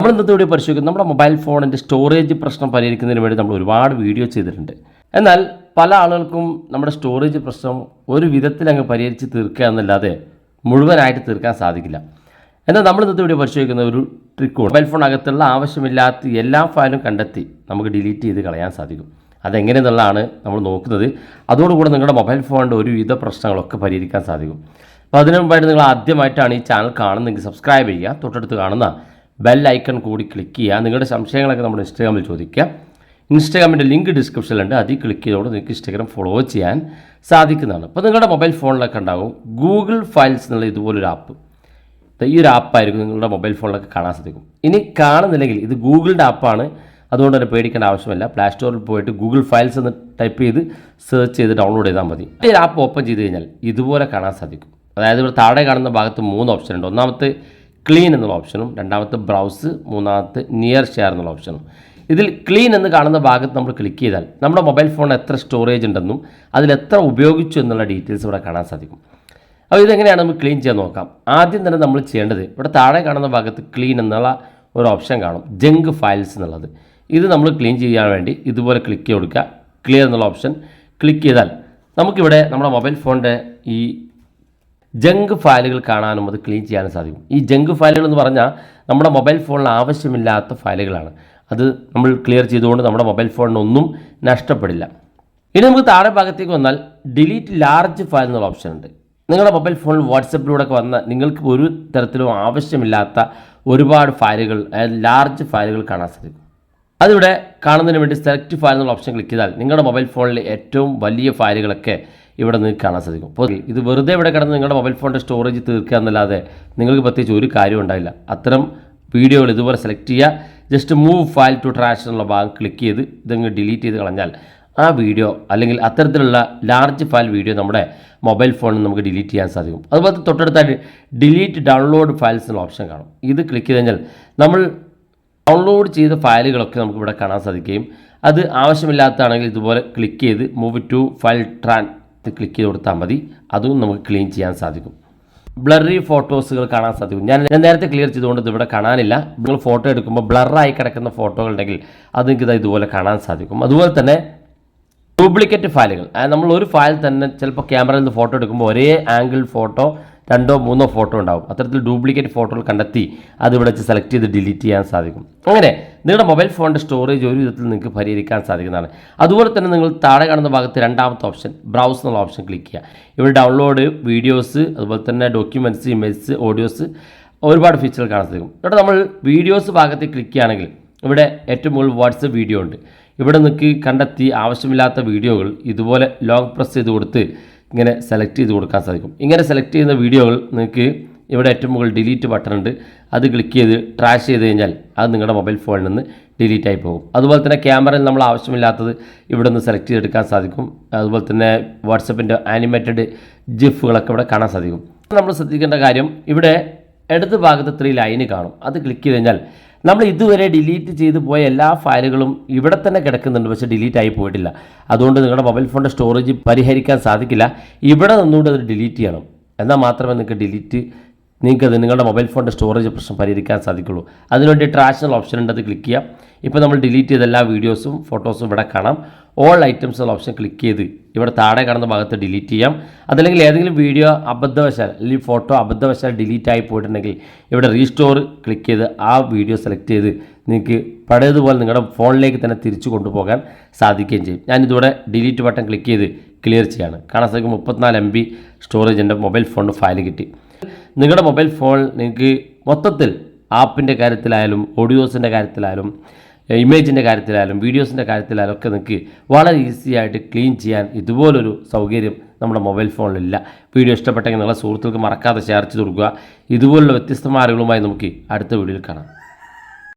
നമ്മൾ ഇന്നത്തെ വീഡിയോ പരിശോധിക്കും നമ്മുടെ മൊബൈൽ ഫോണിന്റെ സ്റ്റോറേജ് പ്രശ്നം പരിഹരിക്കുന്നതിന് വേണ്ടി നമ്മൾ ഒരുപാട് വീഡിയോ ചെയ്തിട്ടുണ്ട്. എന്നാൽ പല ആളുകൾക്കും നമ്മുടെ സ്റ്റോറേജ് പ്രശ്നം ഒരു വിധത്തിൽ അങ്ങ് പരിഹരിച്ച് തീർക്കുക എന്നല്ലാതെ മുഴുവനായിട്ട് തീർക്കാൻ സാധിക്കില്ല. എന്നാൽ നമ്മൾ ഇന്നത്തെ വീഡിയോ പരിശോധിക്കുന്ന ഒരു ട്രിക്ക് മൊബൈൽ ഫോൺ അകത്തുള്ള ആവശ്യമില്ലാത്ത എല്ലാ ഫയലും കണ്ടെത്തി നമുക്ക് ഡിലീറ്റ് ചെയ്ത് കളയാൻ സാധിക്കും. അതെങ്ങനെയെന്നുള്ളതാണ് നമ്മൾ നോക്കുന്നത്. അതോടുകൂടെ നിങ്ങളുടെ മൊബൈൽ ഫോണിന്റെ ഒരുവിധ പ്രശ്നങ്ങളൊക്കെ പരിഹരിക്കാൻ സാധിക്കും. അപ്പോൾ അതിനു മുമ്പായിട്ട് നിങ്ങൾ ആദ്യമായിട്ടാണ് ഈ ചാനൽ കാണുന്നതെങ്കിൽ സബ്സ്ക്രൈബ് ചെയ്യുക. തൊട്ടടുത്ത് കാണുന്ന ബെൽ ഐക്കൺ കൂടി ക്ലിക്ക് ചെയ്യുക. നിങ്ങളുടെ സംശയങ്ങളൊക്കെ നമ്മുടെ ഇൻസ്റ്റാഗ്രാമിൽ ചോദിക്കുക ഇൻസ്റ്റാഗ്രാമിന്റെ ലിങ്ക് ഡിസ്ക്രിപ്ഷനിലുണ്ട് അതിൽ ക്ലിക്ക് ചെയ്തോടെ നിങ്ങൾക്ക് ഇൻസ്റ്റാഗ്രാം ഫോളോ ചെയ്യാൻ സാധിക്കുന്നതാണ്. അപ്പോൾ നിങ്ങളുടെ മൊബൈൽ ഫോണിലൊക്കെ ഉണ്ടാകും ഗൂഗിൾ ഫയൽസ് എന്നുള്ള ഇതുപോലൊരു ആപ്പ് ഈ ഒരു ആപ്പായിരിക്കും നിങ്ങളുടെ മൊബൈൽ ഫോണിലൊക്കെ കാണാൻ സാധിക്കും. ഇനി കാണുന്നില്ലെങ്കിൽ ഇത് ഗൂഗിളിന്റെ ആപ്പാണ് അതുകൊണ്ട് തന്നെ പേടിക്കേണ്ട ആവശ്യമില്ല. പ്ലേ സ്റ്റോറിൽ പോയിട്ട് ഗൂഗിൾ ഫയൽസ് എന്ന് ടൈപ്പ് ചെയ്ത് സെർച്ച് ചെയ്ത് ഡൗൺലോഡ് ചെയ്താൽ മതി. ഈ ആപ്പ് ഓപ്പൺ ചെയ്ത് കഴിഞ്ഞാൽ ഇതുപോലെ കാണാൻ സാധിക്കും. അതായത് ഇവിടെ താഴെ കാണുന്ന ഭാഗത്ത് മൂന്ന് ഓപ്ഷൻ ഉണ്ട്. ഒന്നാമത്തെ ക്ലീൻ എന്നുള്ള ഓപ്ഷനും രണ്ടാമത്തെ ബ്രൗസ് മൂന്നാമത്തെ നിയർ ഷെയർ എന്നുള്ള ഓപ്ഷനും ഇതിൽ ക്ലീൻ എന്ന് കാണുന്ന ഭാഗത്ത് നമ്മൾ ക്ലിക്ക് ചെയ്താൽ നമ്മുടെ മൊബൈൽ ഫോണിന് എത്ര സ്റ്റോറേജ് ഉണ്ടെന്നും അതിൽ എത്ര ഉപയോഗിച്ചു എന്നുള്ള ഡീറ്റെയിൽസ് ഇവിടെ കാണാൻ സാധിക്കും. അപ്പോൾ ഇതെങ്ങനെയാണ് നമുക്ക് ക്ലീൻ ചെയ്യാൻ നോക്കാം? ആദ്യം തന്നെ നമ്മൾ ചെയ്യേണ്ടത് ഇവിടെ താഴെ കാണുന്ന ഭാഗത്ത് ക്ലീൻ എന്നുള്ള ഒരു ഓപ്ഷൻ കാണും ജങ്ക് ഫയൽസ് എന്നുള്ളത്. ഇത് നമ്മൾ ക്ലീൻ ചെയ്യാൻ വേണ്ടി ഇതുപോലെ ക്ലിക്ക് ചെയ്ത് കൊടുക്കുക. ക്ലിയർ എന്നുള്ള ഓപ്ഷൻ ക്ലിക്ക് ചെയ്താൽ നമുക്കിവിടെ നമ്മുടെ മൊബൈൽ ഫോണിന്റെ ഈ ജങ്ക് ഫയലുകൾ കാണാനും അത് ക്ലീൻ ചെയ്യാനും സാധിക്കും. ഈ ജങ്ക് ഫയലുകൾ എന്ന് പറഞ്ഞാൽ നമ്മുടെ മൊബൈൽ ഫോണിൽ ആവശ്യമില്ലാത്ത ഫയലുകളാണ്. അത് നമ്മൾ ക്ലിയർ ചെയ്തുകൊണ്ട് നമ്മുടെ മൊബൈൽ ഫോണിനൊന്നും നഷ്ടപ്പെടില്ല. ഇനി നമുക്ക് താഴെ ഭാഗത്തേക്ക് വന്നാൽ ഡിലീറ്റ് ലാർജ് ഫയൽ എന്നുള്ള ഓപ്ഷൻ ഉണ്ട്. നിങ്ങളുടെ മൊബൈൽ ഫോണിൽ വാട്സപ്പിലൂടെ ഒക്കെ വന്ന നിങ്ങൾക്ക് ഒരു തരത്തിലും ആവശ്യമില്ലാത്ത ഒരുപാട് ഫയലുകൾ അതായത് ലാർജ് ഫയലുകൾ കാണാൻ സാധിക്കും. അതിവിടെ കാണുന്നതിന് വേണ്ടി സെലക്ട് ഫയൽ എന്നുള്ള ഓപ്ഷൻ ക്ലിക്ക് ചെയ്താൽ നിങ്ങളുടെ മൊബൈൽ ഫോണിലെ ഏറ്റവും വലിയ ഫയലുകളൊക്കെ ഇവിടെ നിങ്ങൾക്ക് കാണാൻ സാധിക്കും. അപ്പോൾ ഇത് വെറുതെ ഇവിടെ കിടന്ന് നിങ്ങളുടെ മൊബൈൽ ഫോണിന്റെ സ്റ്റോറേജ് തീർക്കുക എന്നല്ലാതെ നിങ്ങൾക്ക് പ്രത്യേകിച്ച് ഒരു കാര്യം ഉണ്ടായില്ല. അത്തരം വീഡിയോകൾ ഇതുപോലെ സെലക്ട് ചെയ്യുക. Just move file to trash എന്നുള്ള ഭാഗം ക്ലിക്ക് ചെയ്ത് ഇതങ്ങ് ഡിലീറ്റ് ചെയ്ത് കളഞ്ഞാൽ ആ വീഡിയോ അല്ലെങ്കിൽ അത്തരത്തിലുള്ള ലാർജ് ഫയൽ വീഡിയോ നമ്മുടെ മൊബൈൽ ഫോണിൽ നമുക്ക് ഡിലീറ്റ് ചെയ്യാൻ സാധിക്കും. അതുപോലെ തൊട്ടടുത്തായിട്ട് ഡിലീറ്റ് ഡൗൺലോഡ് ഫയൽസ് എന്നുള്ള ഓപ്ഷൻ കാണും. ഇത് ക്ലിക്ക് ചെയ്ത് കഴിഞ്ഞാൽ നമ്മൾ ഡൗൺലോഡ് ചെയ്ത ഫയലുകളൊക്കെ നമുക്ക് ഇവിടെ കാണാൻ സാധിക്കുകയും അത് ആവശ്യമില്ലാത്തതാണെങ്കിൽ ഇതുപോലെ ക്ലിക്ക് ചെയ്ത് move to file trash click ചെയ്ത് കൊടുത്താൽ മതി. അതും നമുക്ക് ക്ലീൻ ചെയ്യാൻ സാധിക്കും. ബ്ലറി ഫോട്ടോസുകൾ കാണാൻ സാധിക്കും. ഞാൻ ഞാൻ നേരത്തെ ക്ലിയർ ചെയ്തുകൊണ്ട് ഇതിവിടെ കാണാനില്ല. നിങ്ങൾ ഫോട്ടോ എടുക്കുമ്പോൾ ബ്ലറായി കിടക്കുന്ന ഫോട്ടോകൾ ഉണ്ടെങ്കിൽ അത് നിങ്ങൾക്ക് ഇതാ ഇതുപോലെ കാണാൻ സാധിക്കും. അതുപോലെ തന്നെ ഡ്യൂപ്ലിക്കേറ്റ് ഫയലുകൾ നമ്മൾ ഒരു ഫയൽ തന്നെ ചിലപ്പോൾ ക്യാമറയിൽ നിന്ന് ഫോട്ടോ എടുക്കുമ്പോൾ ഒരേ ആംഗിൾ ഫോട്ടോ രണ്ടോ മൂന്നോ ഫോട്ടോ ഉണ്ടാവും. അത്തരത്തിൽ ഡ്യൂപ്ലിക്കേറ്റ് ഫോട്ടോകൾ കണ്ടെത്തി അത് ഇവിടെ വെച്ച് സെലക്ട് ചെയ്ത് ഡിലീറ്റ് ചെയ്യാൻ സാധിക്കും. അങ്ങനെ നിങ്ങളുടെ മൊബൈൽ ഫോണിന്റെ സ്റ്റോറേജ് ഒരു വിധത്തിൽ നിങ്ങൾക്ക് പരിഹരിക്കാൻ സാധിക്കുന്നതാണ്. അതുപോലെ തന്നെ നിങ്ങൾ താഴെ കാണുന്ന ഭാഗത്ത് രണ്ടാമത്തെ ഓപ്ഷൻ ബ്രൗസ് എന്നുള്ള ഓപ്ഷൻ ക്ലിക്ക് ചെയ്യുക. ഇവിടെ ഡൗൺലോഡ് വീഡിയോസ് അതുപോലെ തന്നെ ഡോക്യുമെന്റ്സ് ഇമേജസ് ഓഡിയോസ് ഒരുപാട് ഫീച്ചറുകൾ കാണാൻ സാധിക്കും. ഇവിടെ നമ്മൾ വീഡിയോസ് ഭാഗത്ത് ക്ലിക്ക് ചെയ്യുകയാണെങ്കിൽ ഇവിടെ ഏറ്റവും മുകളിൽ വാട്സപ്പ് വീഡിയോ ഉണ്ട്. ഇവിടെ നിങ്ങൾക്ക് കണ്ടെത്തി ആവശ്യമില്ലാത്ത വീഡിയോകൾ ഇതുപോലെ ലോങ് പ്രസ് ചെയ്ത് കൊടുത്ത് ഇങ്ങനെ സെലക്ട് ചെയ്ത് കൊടുക്കാൻ സാധിക്കും. ഇങ്ങനെ സെലക്ട് ചെയ്യുന്ന വീഡിയോകൾ നിങ്ങൾക്ക് ഇവിടെ ഏറ്റവും മുകളിൽ ഡിലീറ്റ് ബട്ടൺ ഉണ്ട്. അത് ക്ലിക്ക് ചെയ്ത് ട്രാഷ് ചെയ്ത് കഴിഞ്ഞാൽ അത് നിങ്ങളുടെ മൊബൈൽ ഫോണിൽ നിന്ന് ഡിലീറ്റ് ആയി പോകും. അതുപോലെ തന്നെ ക്യാമറയിൽ നമ്മൾ ആവശ്യമില്ലാത്തത് ഇവിടെ നിന്ന് സെലക്ട് ചെയ്തെടുക്കാൻ സാധിക്കും. അതുപോലെ തന്നെ വാട്സപ്പിന്റെ ആനിമേറ്റഡ് ജിഫുകളൊക്കെ ഇവിടെ കാണാൻ സാധിക്കും. നമ്മൾ ശ്രദ്ധിക്കേണ്ട കാര്യം ഇവിടെ ഇടത് ഭാഗത്ത് ത്രീ ലൈന് കാണും. അത് ക്ലിക്ക് ചെയ്ത് കഴിഞ്ഞാൽ നമ്മൾ ഇതുവരെ ഡിലീറ്റ് ചെയ്ത് പോയ എല്ലാ ഫയലുകളും ഇവിടെ തന്നെ കിടക്കുന്നുണ്ട് പക്ഷേ ഡിലീറ്റ് ആയി പോയിട്ടില്ല. അതുകൊണ്ട് നിങ്ങളുടെ മൊബൈൽ ഫോണിന്റെ സ്റ്റോറേജ് പരിഹരിക്കാൻ സാധിക്കില്ല. ഇവിടെ നിന്നുകൊണ്ട് അത് ഡിലീറ്റ് ചെയ്യണം. എന്നാൽ മാത്രമേ നിങ്ങൾക്ക് ഡിലീറ്റ് നിങ്ങൾക്കത് നിങ്ങളുടെ മൊബൈൽ ഫോണിന്റെ സ്റ്റോറേജ് പ്രശ്നം പരിഹരിക്കാൻ സാധിക്കുള്ളൂ. അതിനുവേണ്ടി ട്രാഷണൽ ഓപ്ഷൻ ഉണ്ട് അത് ക്ലിക്ക് ചെയ്യാം. ഇപ്പോൾ നമ്മൾ ഡിലീറ്റ് ചെയ്ത എല്ലാ വീഡിയോസും ഫോട്ടോസും ഇവിടെ കാണാം. ഓൾ ഐറ്റംസ് എന്നുള്ള ഓപ്ഷൻ ക്ലിക്ക് ചെയ്ത് ഇവിടെ താഴെ കാണുന്ന ഭാഗത്ത് ഡിലീറ്റ് ചെയ്യാം. അതല്ലെങ്കിൽ ഏതെങ്കിലും വീഡിയോ അബദ്ധവശാൽ അല്ലെങ്കിൽ ഫോട്ടോ അബദ്ധവശാൽ ഡിലീറ്റ് ആയി പോയിട്ടുണ്ടെങ്കിൽ ഇവിടെ റീസ്റ്റോർ ക്ലിക്ക് ചെയ്ത് ആ വീഡിയോ സെലക്ട് ചെയ്ത് നിങ്ങൾക്ക് പഴയതുപോലെ നിങ്ങളുടെ ഫോണിലേക്ക് തന്നെ തിരിച്ചു കൊണ്ടുപോകാൻ സാധിക്കുകയും ചെയ്യും. ഞാനിതിവിടെ ഡിലീറ്റ് ബട്ടൺ ക്ലിക്ക് ചെയ്ത് ക്ലിയർ ചെയ്യാണ്. കാണാൻ സാധിക്കും മുപ്പത്തിനാല് എം ബി സ്റ്റോറേജ് എന്റെ മൊബൈൽ ഫോണിന് ഫയൽ കിട്ടി. നിങ്ങളുടെ മൊബൈൽ ഫോൺ നിങ്ങൾക്ക് മൊത്തത്തിൽ ആപ്പിന്റെ കാര്യത്തിലായാലും ഓഡിയോസിന്റെ കാര്യത്തിലായാലും ഇമേജിന്റെ കാര്യത്തിലായാലും വീഡിയോസിന്റെ കാര്യത്തിലായാലും ഒക്കെ നിങ്ങൾക്ക് വളരെ ഈസി ആയിട്ട് ക്ലീൻ ചെയ്യാൻ ഇതുപോലൊരു സൗകര്യം നമ്മുടെ മൊബൈൽ ഫോണിലില്ല വീഡിയോ ഇഷ്ടപ്പെട്ടെങ്കിൽ നിങ്ങളെ സുഹൃത്തുക്കൾക്ക് മറക്കാതെ ഷെയർ ചെയ്ത് കൊടുക്കുക. ഇതുപോലുള്ള വ്യത്യസ്തമായ അറിവുകളുമായി നമുക്ക് അടുത്ത വീഡിയോയിൽ കാണാം.